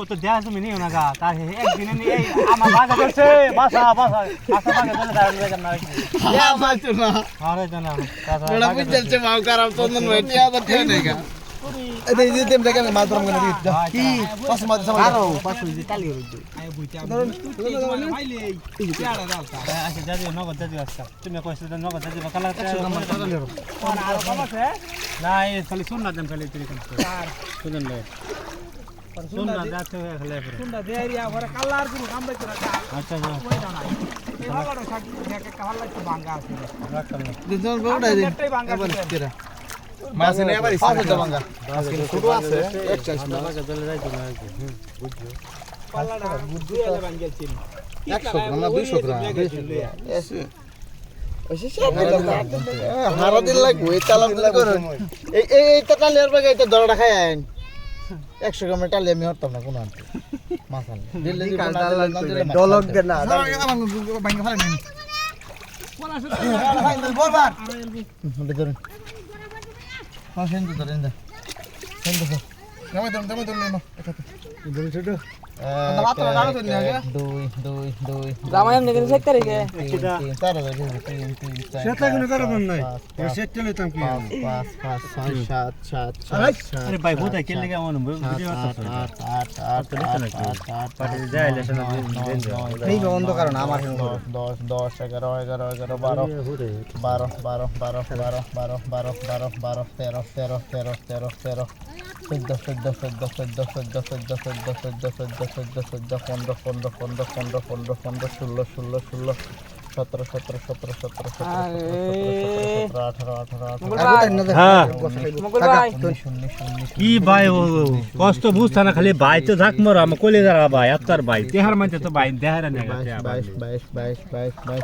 মতো দেয়া তুমি নিও না গা তার একদিনে নিয়ে এই আমার বাগা চলছে বাসা বাসা বাসা বাগা চলে দাঁড়ানো লাগে না টিয়া পাইছো না আরে জানা দাদা বুঝছে মাও খারাপ চন্দন ভাই টিয়া তো টিয়া নেই গা এই যে তেম দেখেন মাছ ধরম কেন দিই কি পাঁচ মাছ সামনে আরও পাঁচশো যে টালি হইছে আচ্ছা দাদি নগদ দাদি আজকাল তুমি কইছো তো নগদ দাদি কালা না এই খালি শুন না দেন খালি তুই কোন শুনুন না মাছ এনে আবার দিন লাগবো এই এই এই টাকা এটা আইন একশো গ্রামের টালি আমি হরতাম না কোনো আনতে। মাছ আনলে দিলে দিব না দিলে না দিলে মাছ ডলক। দে না বাঙ্গা ফেলে নিন বলবার হুম, এটা ধরুন সেন তো ধরেন দা সেন তো নামে ধরুন নামে ধরুন না মাত্র এক, ডালো তো নিয়ে এক, দুই দুই দুই জামাই এমনি করে চেক করে গে তিন তিন চার হাজার তিন তিন তিন চার সেটা কোনো পাঁচ, কারণ নাই। পাঁচ, সেট চলে তাম কি পাঁচ পাঁচ পাঁচ ছয় সাত সাত সাত সাত আরে ভাই সাত, বোধ কে সাত, লেগে আমার ভিডিও আট করতেছ আট আট আট তো নিচে আট নাকি? আট আট পার্টি আট, যায়, নয়, ইলেকশনে নয়, দিন- নয়, দিন যাও। নয়, এই দশ, বন্ধ করো না, আমার দশ, সঙ্গে দশ দশ এগারো এগারো এগারো বারো বারো বারো বারো বারো বারো বারো বারো বারো তেরো তেরো তেরো তেরো তেরো চোদ্দ চোদ্দ চোদ্দ চোদ্দ চোদ্দ চোদ্দ চোদ্দ চোদ্দ চোদ্দ চোদ্দ চোদ্দ পনেরো পনেরো পনেরো পনেরো পনেরো পনেরো ষোলো ষোলো ষোলো সতেরো সতেরো সতেরো সতেরো সতেরো সতেরো আঠারো আঠারো হ্যাঁ কি ভাই ও কষ্ট বুঝছ না খালি ভাই তো থাক মর আমার কলে যারা ভাই আপনার ভাই তেহার মানতে তো ভাই দেহার বাইশ বাইশ বাইশ বাইশ বাইশ